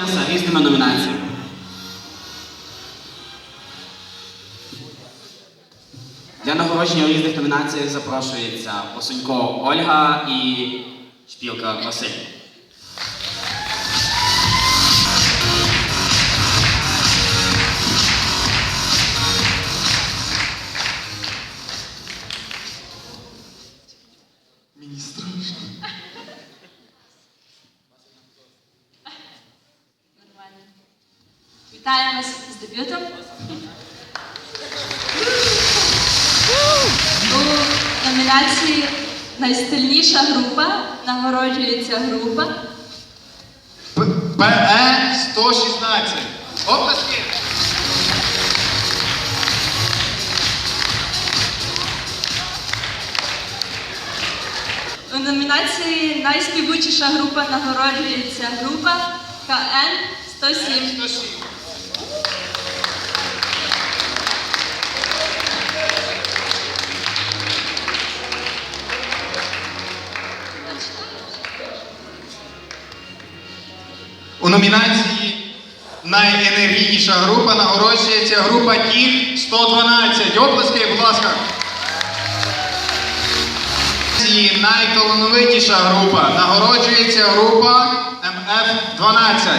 за різними номінаціями. Для нагородження у різних номінаціях запрошується Посунько Ольга і Шпілка Василь. Вітаємо вас з дебютом. У номінації Найстильніша група нагороджується група. ПЕ 116. Оплески. У номінації Найспівучіша група нагороджується група КН 107. У номінації найенергійніша група нагороджується група Тіх 112. Оплески, будь ласка. І найталановитіша група нагороджується група МФ 12.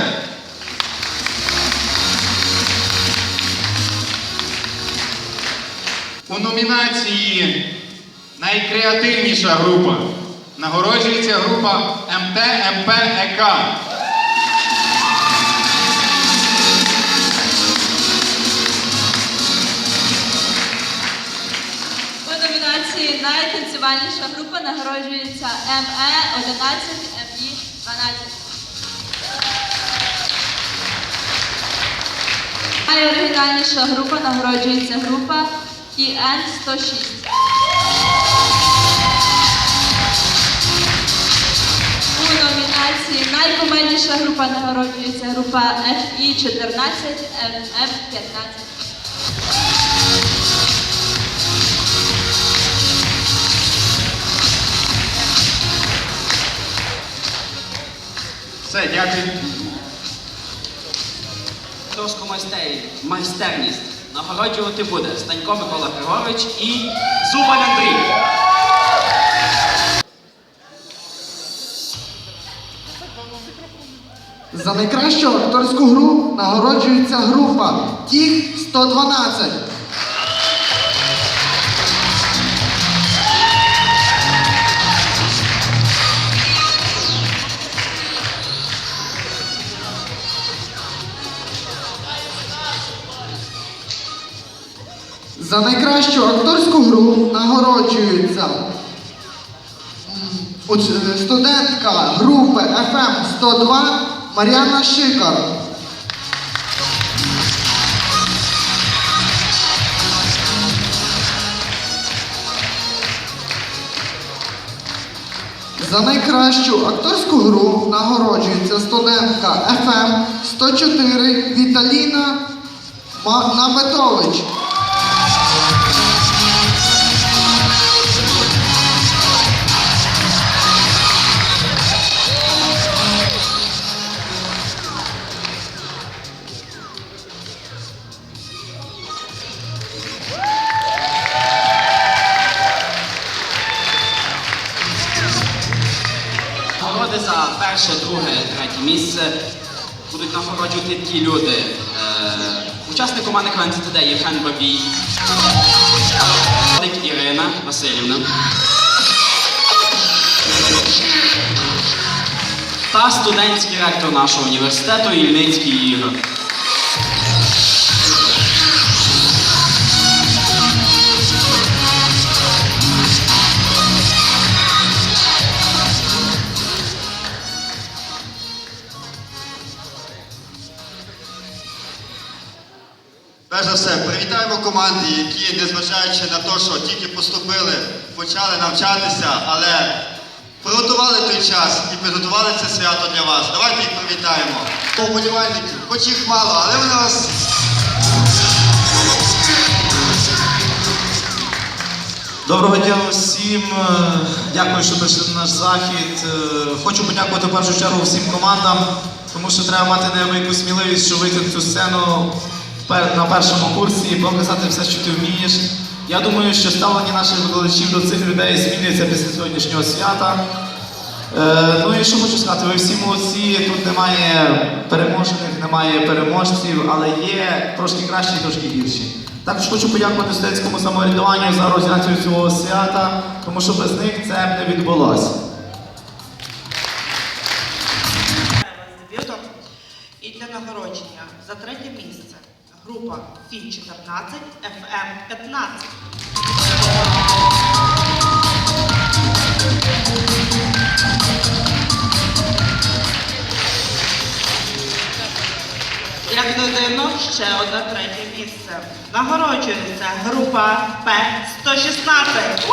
У номінації Найкреативніша група нагороджується група МТ номінації Найтанцювальніша група нагороджується МЕ 11 МІ 12. Найоригінальніша група нагороджується група ІН 106. У номінації Найкомельніша група нагороджується група FI 14 МФ 15. Все, дякую. Трошку майстерність, майстерність нагороджувати буде Станько Микола Григорович і Зубаль Андрій. За найкращу акторську гру нагороджується група Тіх 112. За найкращу акторську гру нагороджується студентка групи FM 102 Мар'яна Шикар. За найкращу акторську гру нагороджується студентка FM 104 Віталіна Наметович. Нагороди за перше, друге, третє місце будуть нагороджувати ті люди. Е, учасник команди КНЦТД Євген Бабій, Ірина Васильівна. Та студентський ректор нашого університету Ільницький Ігор. Перш за все, привітаємо команди, які, незважаючи на те, що тільки поступили, почали навчатися, але приготували той час і підготували це свято для вас. Давайте їх привітаємо. Поболівальників, хоч їх мало, але вони вас. Доброго дня всім. Е, Дякую, що прийшли на наш захід. Е, Хочу подякувати в першу чергу всім командам, тому що треба мати неабияку сміливість, щоб вийти на цю сцену на першому курсі і показати все, що ти вмієш. Я думаю, що ставлення наших викладачів до цих людей змінюється після сьогоднішнього свята. Е, ну і що хочу сказати, ви всі молодці, тут немає переможених, немає переможців, але є трошки кращі, трошки гірші. Також хочу подякувати студентському самоврядуванню за організацію цього свята, тому що без них це б не відбулося. І для нагородження за третє місце група Фі 14 ФМ 15. Як не дивно, ще одне третє місце. Нагороджується група П 116.